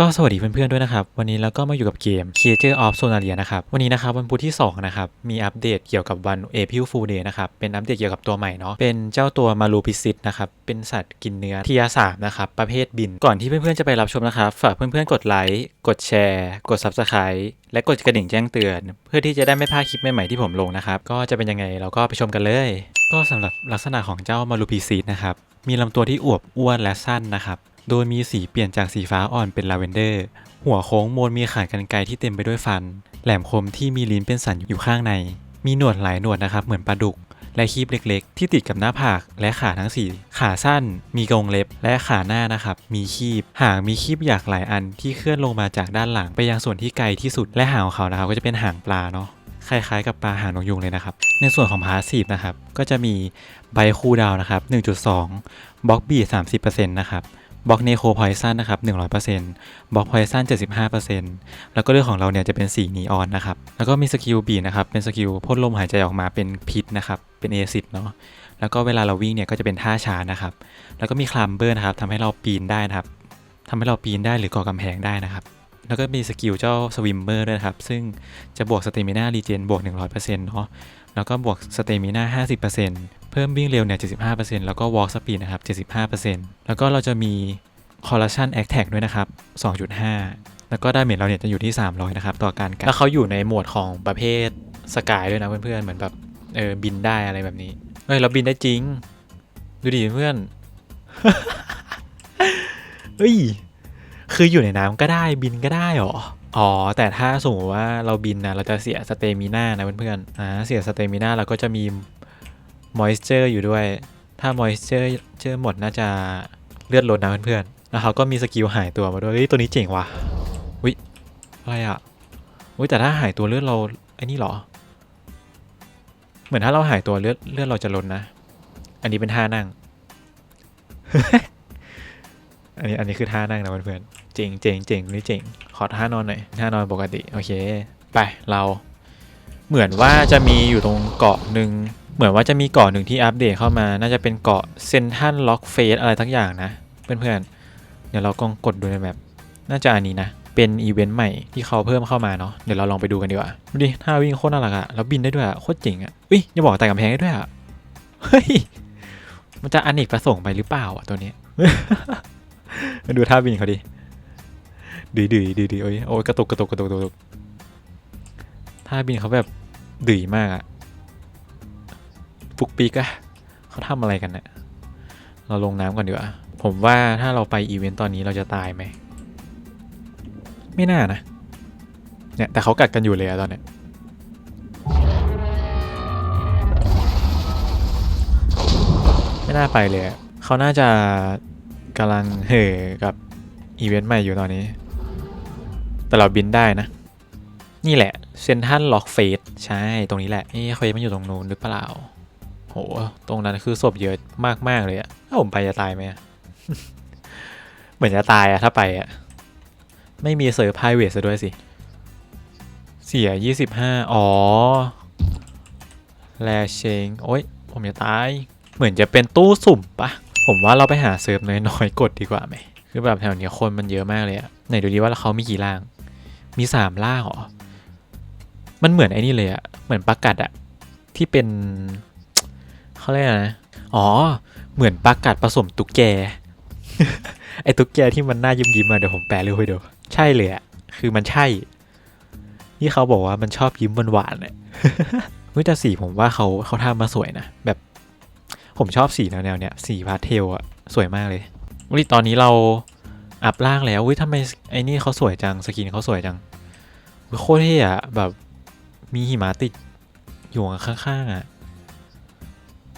ก็สวัสดีเพื่อนๆด้วยนะครับ วันนี้เราก็มาอยู่กับเกม Creature of Sonaria นะครับ วันนี้นะครับวันพุธที่ 2 นะครับ มีอัปเดตเกี่ยวกับวัน April Fool Day นะครับ เป็นอัปเดตเกี่ยวกับตัวใหม่เนาะเป็นเจ้าตัวมารูพิซิตนะครับ เป็นสัตว์กินเนื้อทียสามนะครับ ประเภทบินก่อนที่เพื่อนๆจะไปรับชมนะครับ ฝากเพื่อนๆกดไลค์กดแชร์ กด Subscribe และกดกระดิ่งแจ้งเตือน เพื่อที่จะได้ไม่พลาดคลิปใหม่ๆที่ผมลงนะครับก็จะเป็นยังไงเราก็ไปชมกันเลย ก็สำหรับลักษณะของเจ้ามารูพิซิตนะครับมีลำตัวที่อวบอ้วนและสั้นนะครับ โดยมีสีเปลี่ยนจากสีฟ้าอ่อนเป็นลาเวนเดอร์ หัวโค้งมนมีขานกรรไกรที่เต็มไปด้วยฟัน แหลมคมที่มีลิ้นเป็นสันอยู่ข้างใน มีหนวดหลายหนวดนะครับเหมือนปลาดุก และคีบเล็กๆ ที่ติดกับหน้าผากและขาทั้งสี่ขาสั้น มีกรงเล็บและขาหน้านะครับ มีคีบ หางมีคีบหยากหลายอันที่เคลื่อนลงมาจากด้านหลังไปยังส่วนที่ไกลที่สุด และหางของเขานะครับก็จะเป็นหางปลาเนาะคล้ายๆกับปลาหางนกยุงเลยนะครับ ในส่วนของพาสซีฟนะครับ ก็จะมีใบคูดาวน์นะครับ 1.2 บล็อกบี30%นะครับ บล็อกเนโคพอยซันนะครับ100%บล็อกพอยซัน75%แล้วก็เรื่องของเราเนี่ยจะเป็นสีนีออนนะครับ แล้วก็มีสกิลบีนะครับ เป็นสกิลพ่นลมหายใจออกมาเป็นพิษนะครับ เป็นเอซิดเนาะ แล้วก็เวลาเราวิ่งเนี่ยก็จะเป็นท่าช้านะครับ แล้วก็มีคลัมเบอร์นะครับทำให้เราปีนได้นะครับทำให้เราปีนได้หรือก่อกำแพงได้นะครับ แล้วก็มีสกิลเจ้าสวิมเมอร์ด้วยครับ ซึ่งจะบวกสเตมิน่ารีเจนบวก100%เนาะ แล้วก็บวกสเตมินา50% เพิ่มวิ่งเร็วเนี่ย 75%แล้วก็วอล์กสปีดนะครับ 75%แล้วก็เราจะมีคอร์รัชันแอคแท็กด้วยนะครับ 2.5 แล้วก็ดาเมจเราเนี่ยจะอยู่ที่ 300 นะครับ ต่อการกัดแล้วเขาอยู่ในโหมดของประเภทสกายด้วยนะเพื่อนๆ เหมือนแบบเออบินได้อะไรแบบนี้ เอ้ยเราบินได้จริง ดูดิเพื่อนเฮ้ยคืออยู่ในน้ำก็ได้บินก็ได้หรอ อ๋อ แต่ถ้าสมมติว่าเราบินนะเราจะเสียสเตมิน่านะเพื่อนๆอ่าเสียสเตมิน่าเราก็จะมี มอยส์เจอร์อยู่ด้วย ถ้ามอยส์เจอร์เจอหมดน่าจะเลือดลดนะเพื่อนๆแล้วเขาก็มีสกิลหายตัวมาด้วยเฮ้ยตัวนี้เจ๋งว่ะวิอะไรอะวิแต่ถ้าหายตัวเลือดเราไอ้นี่เหรอ เหมือนถ้าเราหายตัวเลือดเลือดเราจะลดนะ อันนี้เป็นท่านั่ง อันนี้อันนี้คือท่านั่งนะเพื่อนๆเจ๋งเจ๋งเจ๋งนี่เจ๋งขอท่านอนหน่อยท่านอนปกติโอเค ไปเรา เหมือนว่าจะมีอยู่ตรงเกาะหนึ่ง เหมือนว่าจะมีเกาะหนึ่งที่อัปเดตเข้ามา น่าจะเป็นเกาะเซนทันล็อกเฟสอะไรทั้งอย่างนะ เพื่อนๆ เดี๋ยวเรากองกดดูในแมปน่าจะอันนี้นะ เป็นอีเวนต์ใหม่ที่เขาเพิ่มเข้ามาเนาะ เดี๋ยวเราลองไปดูกันดีกว่า ดูดิท่าวิ่งโคตรน่ารักอะแล้วบินได้ด้วยอะโคตรเจ๋งอะอุ้ยอย่าบอกแต่กำแพงได้ด้วยอะเฮ้ย มันจะอเนกประสงค์ไปหรือเปล่าอะตัวนี้มาดูท่าบินเขาดิดื้อดื้อดื้อดื้อโอ้ยโอ้ยกระตุกกระตุกกระตุกกระตุกท่าบินเขาแบบดื้อมากอะ ปุกปีกอะเขาทำอะไรกันเนี่ยเราลงน้ำก่อนดีกว่า ผมว่าถ้าเราไปอีเวนต์ตอนนี้เราจะตายไหม ไม่น่านะ เนี่ย แต่เขากัดกันอยู่เลยอะตอนเนี้ยไม่น่าไปเลยเขาน่าจะกำลังเห่กับอีเวนต์ใหม่อยู่ตอนนี้ แต่เราบินได้นะ นี่แหละเซนทันล็อกเฟสใช่ ตรงนี้แหละเอ๊ะเขายังไม่อยู่ตรงนู้นหรือเปล่า โห ตรงนั้นคือศพเยอะมากๆเลยอะถ้าผมไปจะตายไหมเหมือนจะตายอะถ้าไปอะไม่มีเซิร์ฟไพรเวทซะด้วยสิ เสีย25อ๋อ แลเชง โอ๊ยผมจะตาย เหมือนจะเป็นตู้สุ่มปะ ผมว่าเราไปหาเซิร์ฟน้อยๆกดดีกว่าไหม คือแบบแถวนี้คนมันเยอะมากเลยอะไหนดูดีว่าเขามีกี่ล่าง มีสามล่างเหรอ มันเหมือนไอ้นี่เลยอะเหมือนปลากัดอะที่เป็น เขาเรียกอะไรนะอ๋อ เหมือนปลากัดผสมตุ๊กแก ไอ้ตุ๊กแกที่มันหน้ายิ้มยิ้มๆมาเดี๋ยวผมแปลเลยให้ดู ใช่เลยอะคือมันใช่ที่เขาบอกว่ามันชอบยิ้มหวานๆเนี่ยเฮ้ยแต่สีผมว่าเขาเขาทำมาสวยนะ แบบ ผมชอบสีแนวๆเนี้ยสีพาสเทลอะสวยมากเลยวันนี้ตอนนี้เราอัพล่างแล้วอุ้ยทำไมไอ้นี่เขาสวยจังสกินเขาสวยจังโคตรเท่อะแบบมีหิมะติดอยู่ข้างๆอะ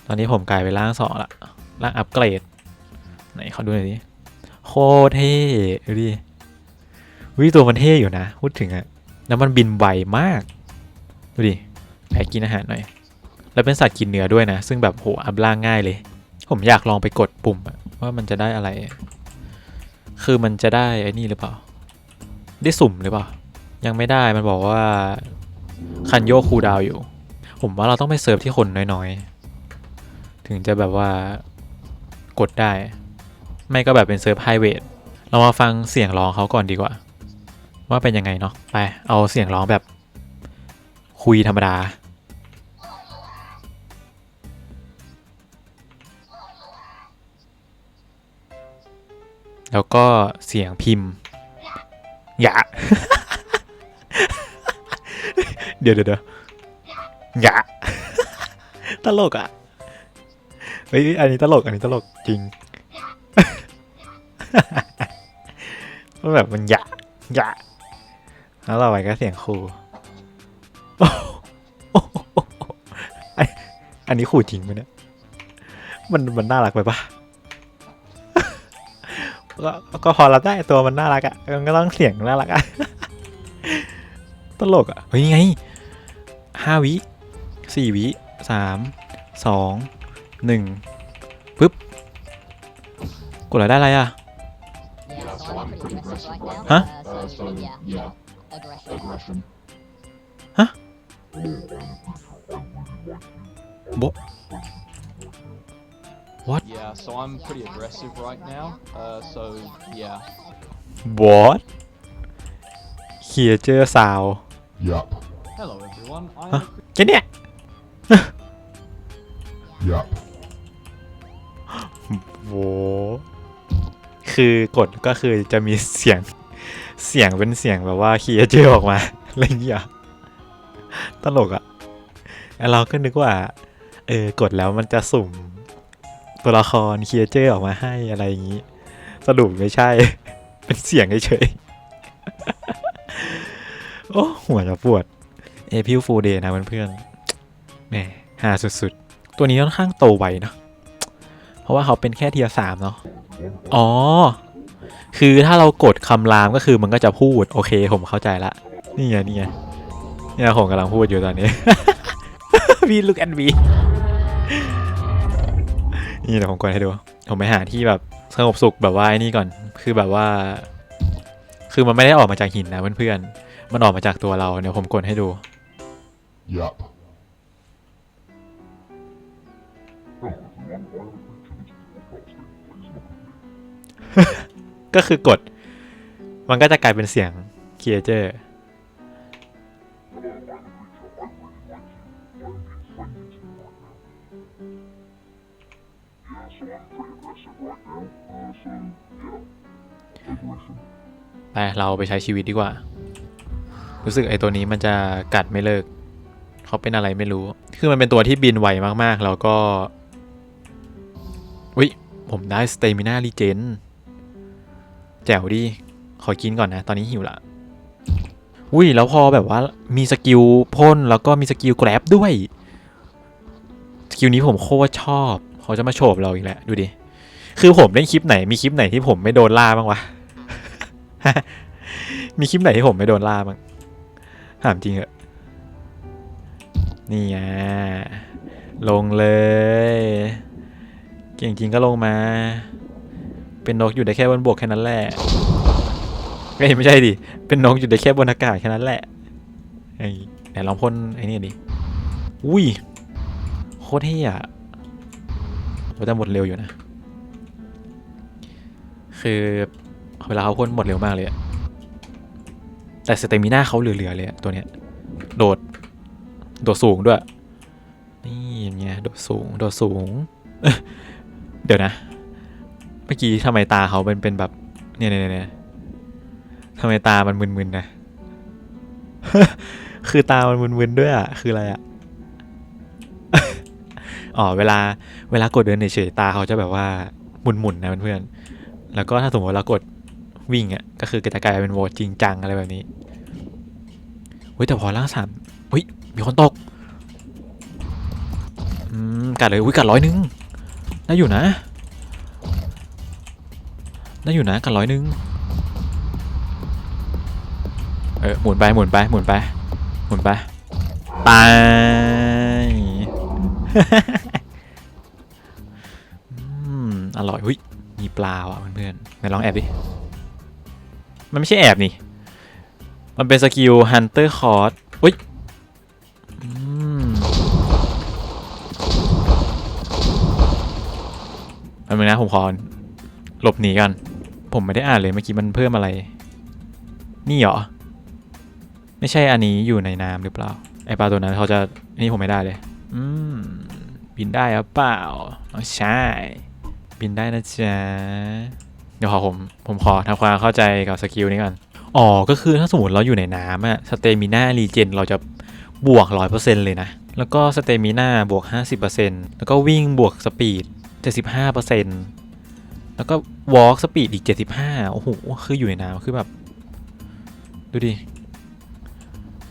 ตอนนี้ผมกลายเป็นล่างสองละล่างอัปเกรด ไหนเขาดูหน่อยดิโคตรเท่ดูดิวิตัวมันเท่อยู่นะ พูดถึงอะแล้วมันบินไวมาก ดูดิแอบกินอาหารหน่อย แล้วเป็นสัตว์กินเนื้อด้วยนะ ซึ่งแบบโหอัพล่างง่ายเลย ผมอยากลองไปกดปุ่มอะว่ามันจะได้อะไร คือมันจะได้ไอ้นี่หรือเปล่า ได้สุ่มหรือเปล่า ยังไม่ได้มันบอกว่าคันโยกคูดาวอยู่ ผมว่าเราต้องไปเซิร์ฟที่คนน้อยๆ ถึงจะแบบว่ากดได้ ไม่ก็แบบเป็นเซิร์ฟไฮเวทเรามาฟังเสียงร้องเขาก่อนดีกว่า ว่าเป็นยังไงเนาะไปเอาเสียงร้องแบบ คุยธรรมดาแล้วก็เสียงพิมพ์อย่าเดี๋ยวเดี๋ยวเดี๋ยวอย่าตลกอะ เฮ้ยอันนี้ตลก อันนี้ตลกจริงมันแบบมันยะยะแล้วเราไปก็เสียงครูอันนี้ขู่จริงไหมเนี่ย มันมันน่ารักไปปะก็ก็พอรับได้ตัวมันน่ารักอะ่ะมันก็ต้องเสียงน่ารักอะ่ะ ตลกอะ่ะ เฮ้ยไงห้าวิสี่วิสามสอง หนึ่งปึ๊บกดอะไรได้อะไรอะ Yeah, so I'm pretty aggressive right now. Huh? Uh, so, yeah, aggression. โบ Yeah, so I'm pretty aggressive right now. Uh, so yeah. บอสเคียเจอสาว Yup. Hello everyone. I Huh? am a แค่เนี้ย Yup. โวคือกดก็คือจะมีเสียงเสียงเป็นเสียงแบบว่าคียเจอออกมาอะไรอย่างเงี้ยตลกอะแล้วเราก็นึกว่า เออกดแล้วมันจะสุ่มตัวละครคียเจอออกมาให้อะไรอย่างงี้ สรุปไม่ใช่ เป็นเสียงเฉยๆโอ้หัวจะปวดเอพิวฟูเดย์นะเพื่อนๆแหมหาสุดๆ ตัวนี้ค่อนข้างโตไวเนอะ เพราะว่าเขาเป็นแค่เทียสามเนาะอ๋อ คือถ้าเรากดคำรามก็คือมันก็จะพูด โอเค ผมเข้าใจละ นี่ไงนี่ไงเนี่ยผมกำลังพูดอยู่ตอนนี้วีลุกแอนวีนี่เดี๋ยวผมกดให้ดู ผมไปหาที่แบบสงบสุขแบบว่าไอ้นี่ก่อน คือแบบว่า คือมันไม่ได้ออกมาจากหินนะเพื่อนๆ มันออกมาจากตัวเรา เดี๋ยวผมกดให้ดู Yup. ก็คือกด มันก็จะกลายเป็นเสียงเคียเจอร์ไปเราไปใช้ชีวิตดีกว่า รู้สึกไอ้ตัวนี้มันจะกัดไม่เลิก เขาเป็นอะไรไม่รู้ คือมันเป็นตัวที่บินไวมากๆ แล้วก็วิผมได้สเตมิน่ารีเจน แจ๋วดี ขอกินก่อนนะ ตอนนี้หิวละอุ้ยแล้วพอแบบว่ามีสกิลพ่นแล้วก็มีสกิลแกร็บด้วย สกิลนี้ผมโคตรชอบ เขาจะมาโฉบเราอีกแล้วดูดิ คือผมเล่นคลิปไหนมีคลิปไหนที่ผมไม่โดนล่าบ้างวะ มีคลิปไหนที่ผมไม่โดนล่าบ้างถามจริงเหอะนี่ไงลงเลย เก่งจริงก็ลงมา เป็นนกอยู่ได้แค่บนบกแค่นั้นแหละเอ้ยไม่ใช่ดิ เป็นนกอยู่ได้แค่บนอากาศแค่นั้นแหละไอ้ไหนลองพ่นไอ้นี่ดิ อุ้ยโคตรเท่อะโหแต่หมดเร็วอยู่นะ คือเวลาเขาพ่นหมดเร็วมากเลยอะแต่สเตมิน่าเขาเหลือๆเลยตัวเนี้ย โดด โดดสูงด้วย นี่อย่างเงี้ย โดดสูง โดดสูง เดี๋ยวนะ เมื่อกี้ทำไมตาเขาเป็นเป็นแบบ เนี่ยเนี่ยเนี่ยทำไมตามันมึนๆนะ คือตามันมึนๆด้วยอะ คืออะไรอะ อ๋อ เวลา เวลากดเดินเฉยๆตาเขาจะแบบว่าหมุนๆนะเพื่อนๆ แล้วก็ถ้าสมมติเรากดวิ่งอะ ก็คือจะกลายเป็นโวจริงจังอะไรแบบนี้เฮ้ยแต่พอล่างสามเฮ้ย มีคนตก อืมกัดเลยอุ้ยกัดร้อยหนึงได้อยู่นะ ได้อยู่นะกันร้อยหนึง เออหมุนไปหมุนไปหมุนไปหมุนไปไปอร่อยหุยมีปลาว่ะเพื่อนๆไหนลองแอบดิ มันไม่ใช่แอบนี่ มันเป็นสกิล Hunter c o r d อุ้ยอืมอันนึงนะผมขอหลบหนีกัน ผมไม่ได้อ่านเลยเมื่อกี้มันเพิ่มอะไร นี่เหรอ ไม่ใช่อันนี้อยู่ในน้ำหรือเปล่า ไอปลาตัวนั้นเขาจะนี่ผมไม่ได้เลย อืม บินได้หรือเปล่าอ๋อใช่ บินได้นะจ๊ะ เดี๋ยวขอผม ผมขอทำความเข้าใจกับสกิลนี้ก่อน อ๋อ ก็คือถ้าสมมติเราอยู่ในน้ำอะสเตมิน่ารีเจนเราจะบวก 100%เลยนะ แล้วก็สเตมิน่าบวก 50%แล้วก็วิ่งบวกสปีด75% แล้วก็วอล์กสปีดอีก 75 โอ้โห คืออยู่ในน้ำคือแบบ ดูดิ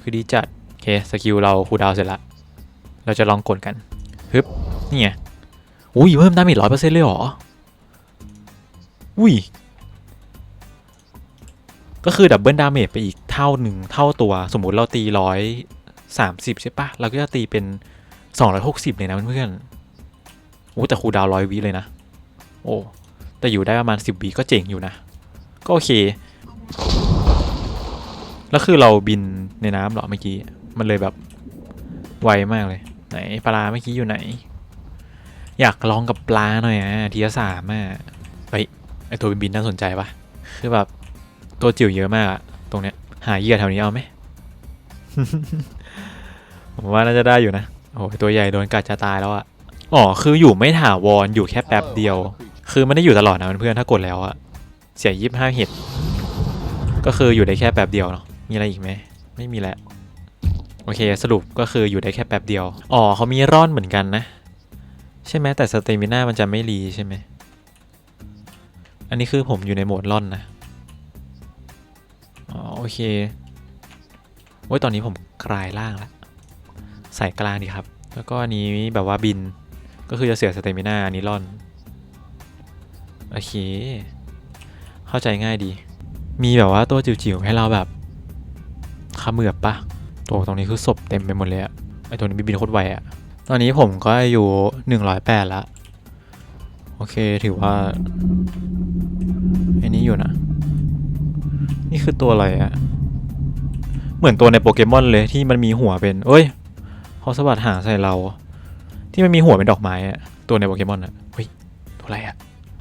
คือดีจัด โอเค สกิลเราคูดาวเสร็จละ เราจะลองกดกัน ฮึบ นี่ไง อุ้ย เพิ่มดาเมจร้อยเปอร์เซ็นต์เลยเหรอ อุ้ย ก็คือดับเบิลดาเมจไปอีกเท่าหนึ่งเท่าตัว สมมุติเราตีร้อยสามสิบใช่ปะ เราก็จะตีเป็นสองร้อยหกสิบเลยนะเพื่อนๆโอ้แต่คูดาวร้อยวิเลยนะ โอ้ แต่อยู่ได้ประมาณสิบวิก็เจ๋งอยู่นะ ก็โอเค แล้วคือเราบินในน้ำเหรอเมื่อกี้ มันเลยแบบไวมากเลย ไหนปลาเมื่อกี้อยู่ไหน อยากลองกับปลาหน่อยอะทีละสามอะเฮ้ยไอตัวบินบินน่าสนใจปะคือแบบตัวจิ๋วเยอะมากอะตรงเนี้ย หาเหยื่อแถวนี้เอาไหมผมว่าน่าจะได้อยู่นะ โอ้ตัวใหญ่โดนกัดจะตายแล้วอะอ๋อ คืออยู่ไม่ถาวรอยู่แค่แป๊บเดียว คือไม่ได้อยู่ตลอดนะเพื่อนๆถ้ากดแล้วอะเสียยี่สิบห้าเห็ดก็คืออยู่ได้แค่แป๊บเดียวเนาะมีอะไรอีกไหมไม่มีแล้วโอเคสรุปก็คืออยู่ได้แค่แป๊บเดียวอ๋อเขามีร่อนเหมือนกันนะ ใช่ไหมแต่สเตมิน่ามันจะไม่รีใช่ไหมอันนี้คือผมอยู่ในโหมดร่อนนะอ๋อโอเคโอ้ยตอนนี้ผมกลายล่างละใส่กลางดีครับ แล้วก็อันนี้แบบว่าบินก็คือจะเสียสเตมิน่าอันนี้ร่อน โอเค เข้าใจง่ายดี มีแบบว่าตัวจิ๋วๆให้เราแบบเขมือบปะตัวตรงนี้คือศพเต็มไปหมดเลยอะไอตัวนี้บินโคตรไวอะตอนนี้ผมก็อยู่หนึ่งร้อยแปดละโอเคถือว่าอันนี้อยู่นะ นี่คือตัวอะไรอะเหมือนตัวในโปเกมอนเลยที่มันมีหัวเป็นเอ้ยเขาสะบัดหางใส่เรา ที่มันมีหัวเป็นดอกไม้อะตัวในโปเกมอนอะเฮ้ยตัวอะไรอะ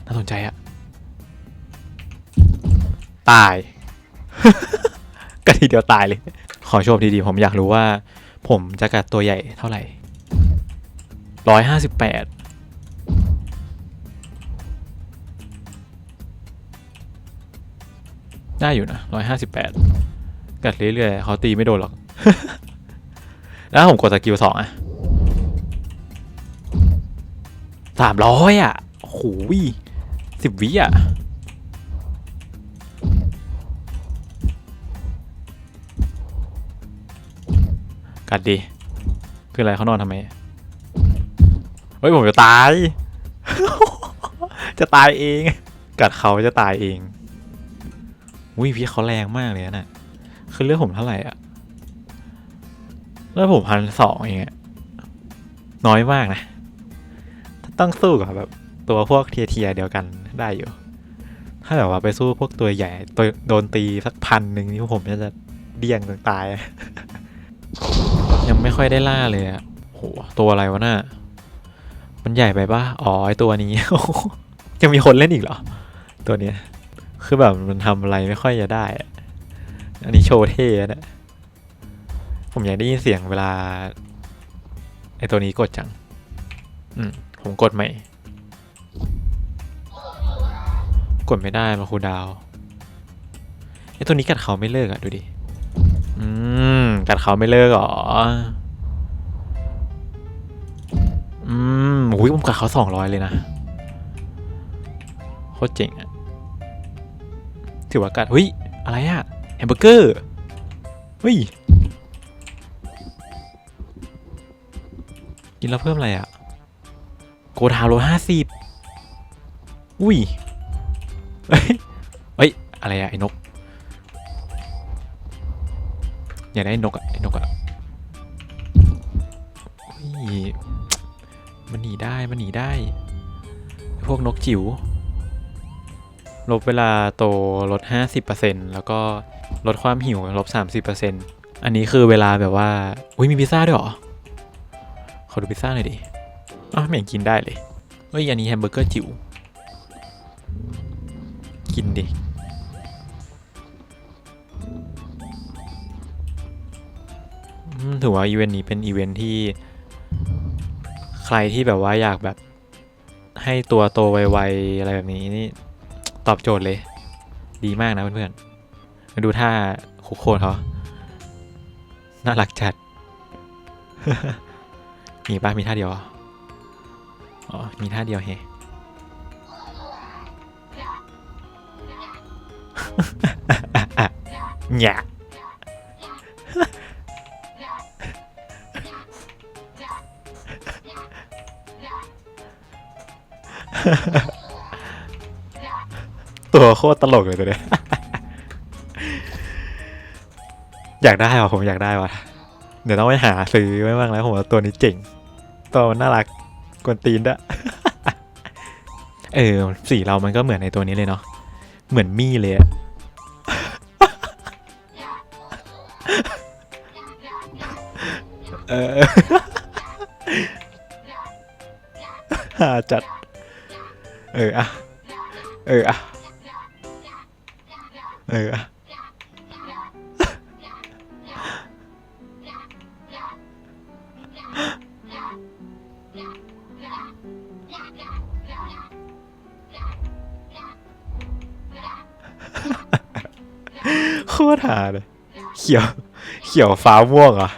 น่าสนใจอะตาย ก็ทีเดียวตายเลย ขอโชว์ดีๆ ผมอยากรู้ว่า ผมจะกัดตัวใหญ่เท่าไหร่ร้อยห้าสิบแปดได้อยู่นะร้อยห้าสิบแปดกัดเรื่อยๆเขาตีไม่โดนหรอก แล้วผมกดสกิลสองอะสามร้อยอะโอ้โห สิบวิอะกัดดีคืออะไรเขานอนทำไม เฮ้ย ผมจะตาย จะตายเอง กัดเขาจะตายเองอุ้ยพี่เขาแรงมากเลยนะคือเลือดผมเท่าไหร่อะเลือดผมพันสองเองอะน้อยมากนะ ต้องสู้กับแบบ ตัวพวกเทียเทียๆเดียวกันได้อยู่ ถ้าแบบว่าไปสู้พวกตัวใหญ่ตัวโดนตีสักพันหนึ่งนี่ผมจะเดี้ยงจนตาย ยังไม่ค่อยได้ล่าเลยอะโหตัวอะไรวะน่ะมันใหญ่ไปปะอ๋อไอตัวนี้ ยังมีคนเล่นอีกเหรอ ตัวเนี้ย คือแบบมันทำอะไรไม่ค่อยจะได้อะอันนี้โชว์เท่นะผมอยากได้ยินเสียงเวลาไอตัวนี้กดจัง อืม ผมกดใหม่ กดไม่ได้มาคูดาวไอตัวนี้กัดเขาไม่เลิกอะดูดิ อืม กัดเขาไม่เลิกเหรอ อืมอุ้ยผมกัดเขาสองร้อยเลยนะ โคตรเจ๋งอะถือว่ากัดเฮ้ย อะไรอะแฮมเบอร์เกอร์ เฮ้ย กินแล้วเพิ่มอะไรอะโกทาวโลห้าสิบอุ้ย เอ้ยเอ้ย อะไรอะไอ้นก อย่าได้นกอะไอ้นกอะมันหนีได้ มันหนีได้ พวกนกจิ๋ว ลบเวลาโตลด 50%แล้วก็ลดความหิวลบ 30%อันนี้คือเวลาแบบว่า อุ้ยมีพิซซ่าด้วยเหรอ ขอดูพิซซ่าหน่อยดิ อ้าวไม่เห็นกินได้เลย เฮ้ย อันนี้แฮมเบอร์เกอร์จิ๋ว กินดิถือว่าอีเวนต์นี้เป็นอีเวนต์ที่ ใครที่แบบว่าอยากแบบให้ตัวโตไวๆอะไรแบบนี้นี่ตอบโจทย์เลย ดีมากนะเพื่อนๆมาดูท่าคุกโคนเขาน่ารักจัด มีปะมีท่าเดียวออ๋อ มีท่าเดียวเฮ หยะตัวโคตรตลกเลยตัวเนี้ยอยากได้ว่ะผมอยากได้ว่ะ เดี๋ยวต้องไปหาซื้อไว้บ้างแล้วผมว่าตัวนี้เจ๋ง ตัวมันน่ารักกวนตีนด้วยเออสีเรามันก็เหมือนในตัวนี้เลยเนาะเหมือนมี่เลยอะ เออหาจัด เอออะเอออะเอออะโคตรหาเลย เขียว เขียวฟ้าม่วงอะ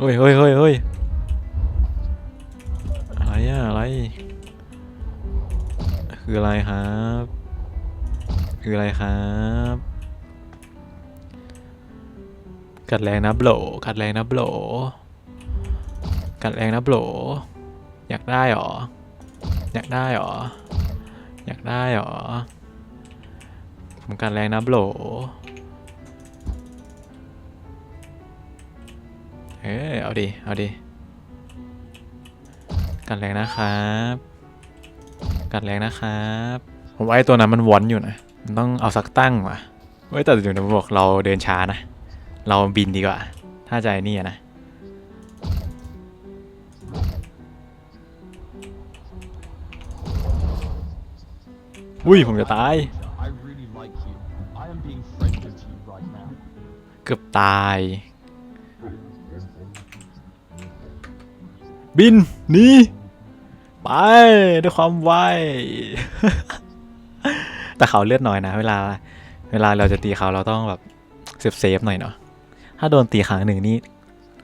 เฮ้ยเฮ้ยเฮ้ยเฮ้ยอะไรอะอะไร คืออะไรครับ คืออะไรครับ กัดแรงนะโบลกัดแรงนะโบลกัดแรงนะโบลอยากได้หรอ อยากได้หรอ อยากได้หรอผมกัดแรงนะโบล เออ เอาดิ เอาดิ กัดแรงนะครับ กัดแรงนะครับ ผมว่าไอ้ตัวนั้นมันวอนอยู่นะ มันต้องเอาสักตั้งว่ะเว้ยแต่เดี๋ยวผมบอกเราเดินช้านะ เราบินดีกว่า ถ้าใจนี่อะนะ อุ้ยผมจะตาย I really like you. I am being friendly to you right now. เกือบตาย บินหนีไปด้วยความไวแต่เขาเลือดน้อยนะ เวลา เวลาเราจะตีเขาเราต้องแบบเซฟเซฟหน่อยเนาะถ้าโดนตีครั้งหนึ่งนี่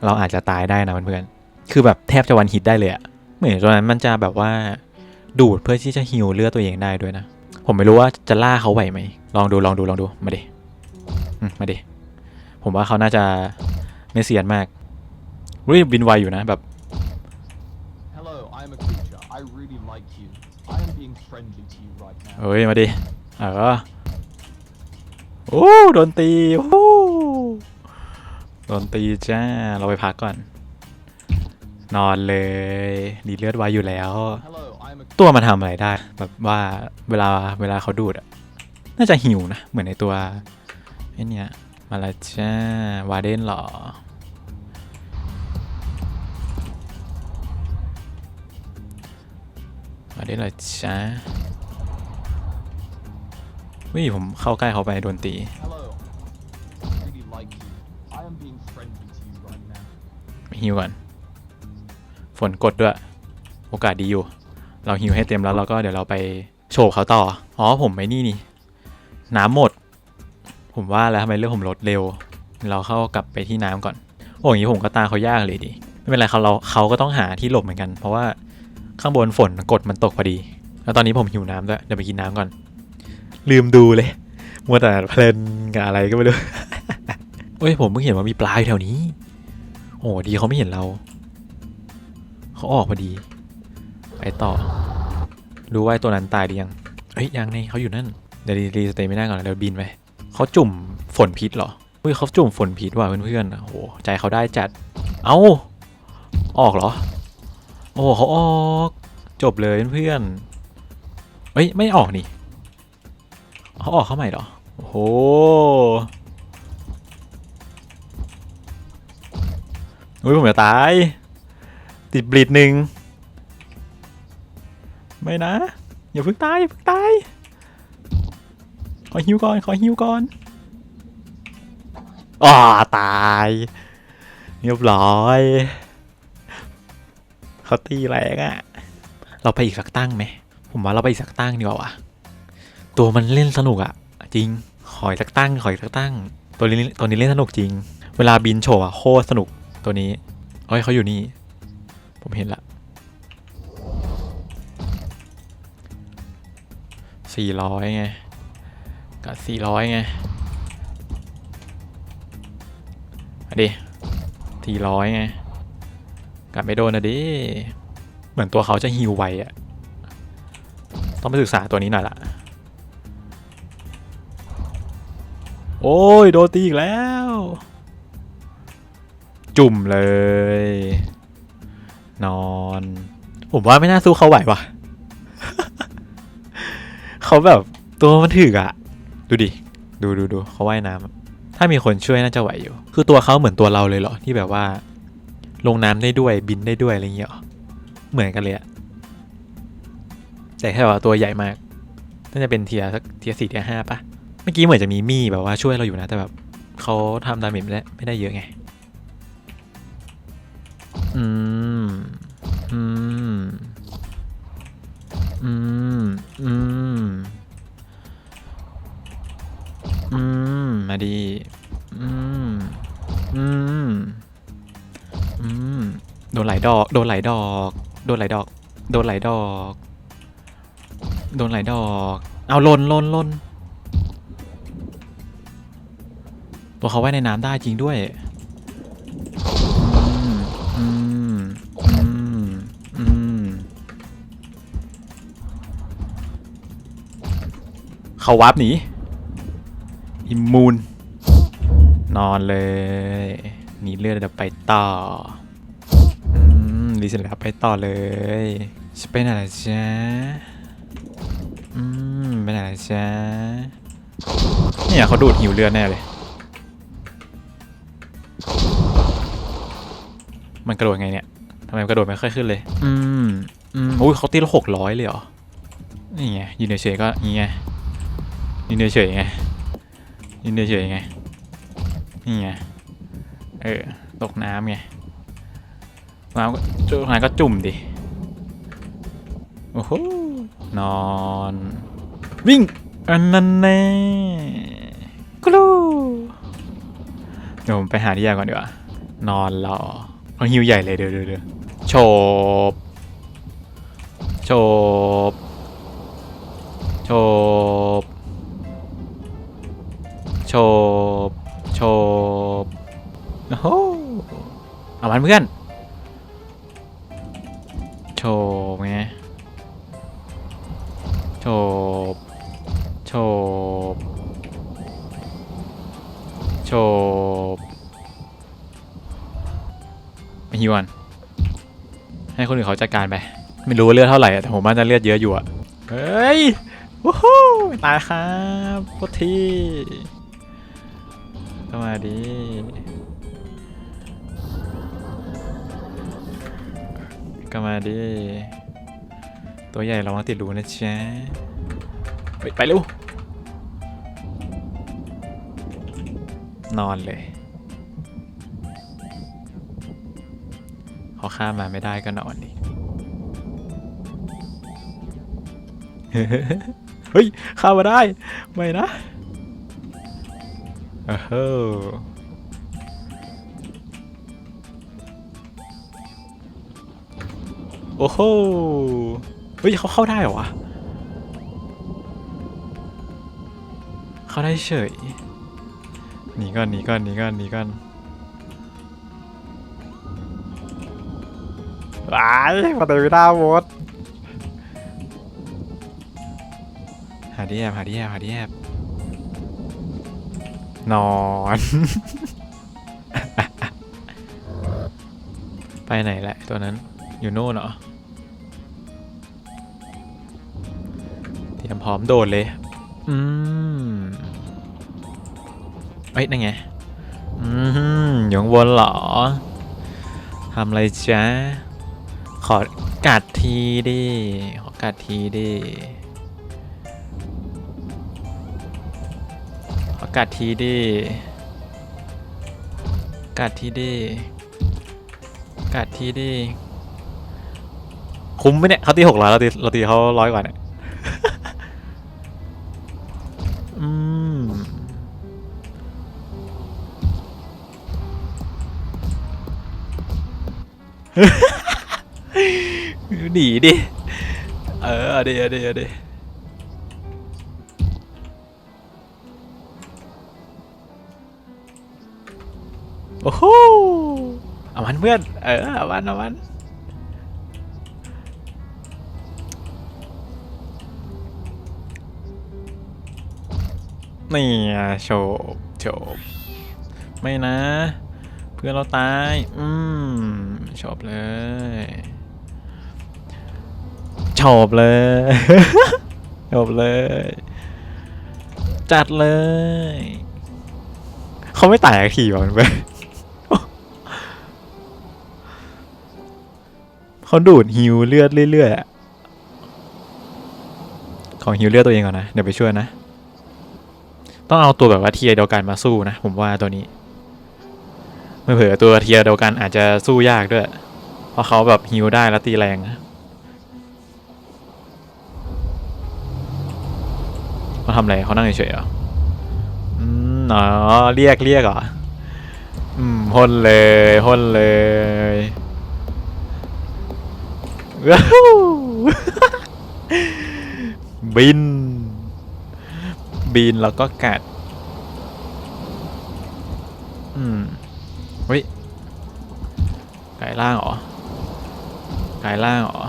เราอาจจะตายได้นะเพื่อนๆคือแบบแทบจะวันฮิตได้เลยอะเหมือนตัวนั้นมันจะแบบว่าดูดเพื่อที่จะฮิวเลือดตัวเองได้ด้วยนะ ผมไม่รู้ว่าจะล่าเขาไหวไหมลองดูลองดูลองดูมาดิมาดิผมว่าเขาน่าจะไม่เสียนมากรีบบินไวอยู่นะแบบ เฮ้ย มาดิ เออ โอ้ โดนตี โอ้ โดนตีจ้า เราไปพักก่อน นอนเลย ดีเลือดไว้อยู่แล้ว Hello, I am a ตัวมันทำอะไรได้ แบบว่าเวลาเวลาเขาดูดอะน่าจะหิวนะ เหมือนในตัวไอ้เนี่ยมาและจ้าวาเดนเหรอวาเดนเหรอจ้า วิผมเข้าใกล้เขาไปโดนตี Hello. I really like you. I am being friendly to you right now. ฮิวก่อน ฝนกดด้วย โอกาสดีอยู่ เราฮิวให้เต็มแล้วเราก็เดี๋ยวเราไปโฉบเขาต่อ อ๋อผมไม่นี่นี่ น้ำหมด ผมว่าแล้วทำไมเรื่องผมลดเร็ว เราเข้ากลับไปที่น้ำก่อน โอ้อย่างนี้ผมก็ตามเขายากเลยดิ ไม่เป็นไรเขาเราเขาก็ต้องหาที่หลบเหมือนกัน เพราะว่าข้างบนฝนกดมันตกพอดี แล้วตอนนี้ผมหิวน้ำด้วย เดี๋ยวไปกินน้ำก่อน ลืมดูเลยมัวแต่เพลินกับอะไรก็ไม่รู้เฮ้ยผมเพิ่งเห็นว่ามีปลาอยู่แถวนี้ โอ้ดีเขาไม่เห็นเรา เขาออกพอดี ไปต่อดูว่าตัวนั้นตายหรือยัง เฮ้ยยังนี่เขาอยู่นั่น เดี๋ยวรีสเตย์ไม่ได้ก่อนเดี๋ยวบินไปเขาจุ่มฝนพิษเหรอเฮ้ยเขาจุ่มฝนพิษว่ะเพื่อนๆโอ้โหใจเขาได้จัด เอ้า ออกเหรอ โอ้เขาออก จบเลยเพื่อนเฮ้ยไม่ออกนี่ เขาออกเข้าใหม่หรอ โอ้โห อุ้ยผมจะตาย ติดบลิดหนึ่ง ไม่นะ อย่าเพิ่งตายอย่าเพิ่งตายอฮิวก่อน ขอฮิวก่อนอ๋อตายเรียบร้อยเขาตีแรงอะเราไปอีกสักตั้งไหม ผมว่าเราไปอีกสักตั้งดีกว่าวะ ตัวมันเล่นสนุกอะจริงขออีกสักตั้งขออีกสักตั้ง ตัวนี้ตัวนี้เล่นสนุกจริง เวลาบินโฉบอะโคตรสนุกตัวนี้เอ้ยเขาอยู่นี่ ผมเห็นละสี่ร้อยไงกับสี่ร้อยไงมาดิสี่ร้อยไงกลับไม่โดนนะดิ เหมือนตัวเขาจะฮิวไวอะต้องไปศึกษาตัวนี้หน่อยละ โอ้ย โดนตีอีกแล้ว จุ่มเลย นอน ผมว่าไม่น่าสู้เขาไหววะเขาแบบตัวมันถึกอะดูดิ ดูดูดูเขาว่ายน้ำถ้ามีคนช่วยน่าจะไหวอยู่ คือตัวเขาเหมือนตัวเราเลยเหรอ ที่แบบว่า ลงน้ำได้ด้วยบินได้ด้วยอะไรเงี้ยเหมือนกันเลยอะแต่แค่ว่าตัวใหญ่มากน่าจะเป็นเทียสักเทียสี่เทียห้าปะ เมื่อกี้เหมือนจะมีมี่แบบว่าช่วยเราอยู่นะ แต่แบบเขาทำดาเมจไม่ได้ไม่ได้เยอะไง อืม อืม อืม อืม อืม มาดี อืม อืม อืม โดนหลายดอก โดนหลายดอก โดนหลายดอก โดนหลายดอก โดนหลายดอก เอาลนลนลน ตัวเขาว่ายในน้ำได้จริงด้วยเขาวับหนี อิมมูน นอนเลยหนีเลือดเดี๋ยวไปต่ออืมดีเสร็จแล้วไปต่อเลยจะไปไหนล่ะจ๊ะอืมไปไหนล่ะจ๊ะเนี่ยเขาดูดหิวเลือดแน่เลย มันกระโดดไงเนี่ยทำไมมันกระโดดไม่ค่อยขึ้นเลย อืมอืมอุ้ยเขาตีละหกร้อยเลยเหรอ นี่ไงยืนเฉยๆก็นี่ไงยืนเฉยๆไงยืนเฉยๆไง นี่ไง เออ ตกน้ำไง น้ำก็จุ่มน้ำก็จุ่มดิ โอ้โห นอน วิ่ง อันนั้นแน่กลูเดี๋ยวผมไปหาที่ยาก่อนดีกว่า นอนรอ เอาหิวใหญ่เลยเดี๋ยวเดี๋ยวเดี๋ยวโฉบโฉบโฉบโฉบโฉบโอ้โหเอามันเพื่อนโฉบไงโฉบ ให้คนอื่นเขาจัดการไป ไม่รู้ว่าเลือดเท่าไหร่แต่ผมว่าจะเลือดเยอะอยู่อะเฮ้ยวู้ฮู้ตายครับโคตรทีก็มาดีก็มาดีตัวใหญ่เรามาติดรูนะจ๊ะเฮ้ยไปเร็ว นอนเลย ข้ามมาไม่ได้ก็นอนดิเฮ้ยข้ามมาได้ ไม่นะเออเฮ้อโอ้โหเฮ้ยเขาเข้าได้เหรอวะเข้าได้เฉยหนีก่อนหนีก่อนหนีก่อนหนีก่อน ว้ายมาเดินไม่ได้หมดหาที่แอบหาที่แอบหาที่แอบนอน ไปไหนแหละตัวนั้น อยู่โน่นเหรอ เตรียมพร้อมโดดเลย อืมเอ้ยนั่นไง อืมอยู่ข้างบนเหรอทำอะไรจ๊ะ ขอกัดทีดิ ขอกัดทีดิ ขอกัดทีดิ กัดทีดิ กัดทีดิ คุ้มไหมเนี่ยเขาตีหกร้อยเราตีเราตีเขาร้อยกว่าเนี่ย อืม หนีดิ เออเอาดิเอาดิเอาดิโอ้โหเอามันเพื่อน เออเอามันเอามันนี่โฉบโฉบไม่นะ เพื่อนเราตาย อืมโฉบเลย บเลยโฉบเลย จัดเลย เขาไม่ตายสักทีวะมันไปเขาดูดฮิวเลือดเรื่อยๆของฮิวเลือดตัวเองก่อนนะ เดี๋ยวไปช่วยนะ ต้องเอาตัวแบบว่าเทียเดียวกันมาสู้นะ ผมว่าตัวนี้ไม่เผื่อตัวเทียเดียวกันอาจจะสู้ยากด้วย เพราะเขาแบบฮิวได้แล้วตีแรงนะ เขาทำอะไรเขานั่งเฉยๆเหรออืมอ๋อเรียกเรียกเหรออืมพ่นเลยพ่นเลยว้าวบิน บินแล้วก็กัด อืมเฮ้ยกายล่างเหรอกายล่างเหรอ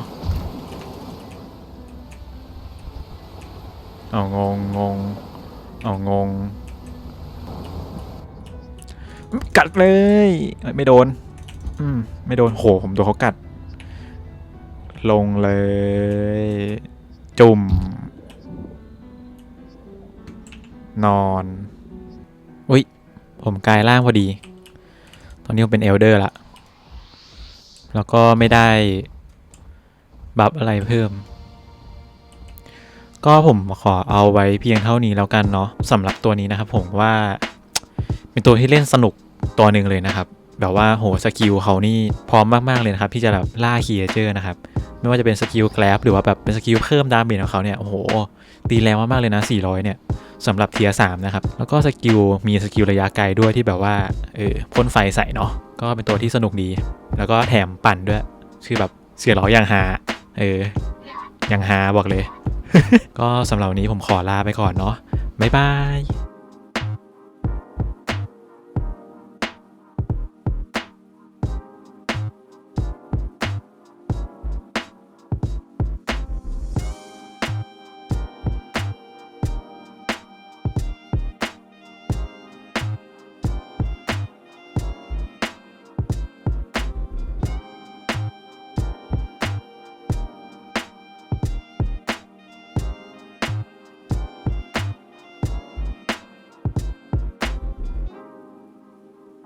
เอางงงงเอางง กัดเลยไม่โดน อืมไม่โดนโหผมโดนเขากัด ลงเลย จุ่ม นอนอุ้ยผมกลายร่างพอดี ตอนนี้ผมเป็นเอลเดอร์ละ แล้วก็ไม่ได้ บัฟอะไรเพิ่ม ก็ผมขอเอาไว้เพียงเท่านี้แล้วกันเนาะสำหรับตัวนี้นะครับผมว่าเป็นตัวที่เล่นสนุกตัวหนึ่งเลยนะครับ แบบว่าโหสกิลเขานี่พร้อมมากๆเลยนะครับ ที่จะแบบล่าคีเจอร์นะครับ ไม่ว่าจะเป็นสกิลแกลบหรือว่าแบบเป็นสกิลเพิ่มดาเมจของเขาเนี่ยโอ้โหตีแรงมากๆเลยนะ 400 เนี่ยสำหรับเทียสามนะครับ แล้วก็สกิลมีสกิลระยะไกลด้วยที่แบบว่าเออพ่นไฟใส่เนาะก็เป็นตัวที่สนุกดี แล้วก็แถมปั่นด้วย คือแบบเสียร้อยอย่างหาเออ ย่างหาบอกเลย ก็สำหรับวันนี้ผมขอลาไปก่อนเนาะบ๊ายบาย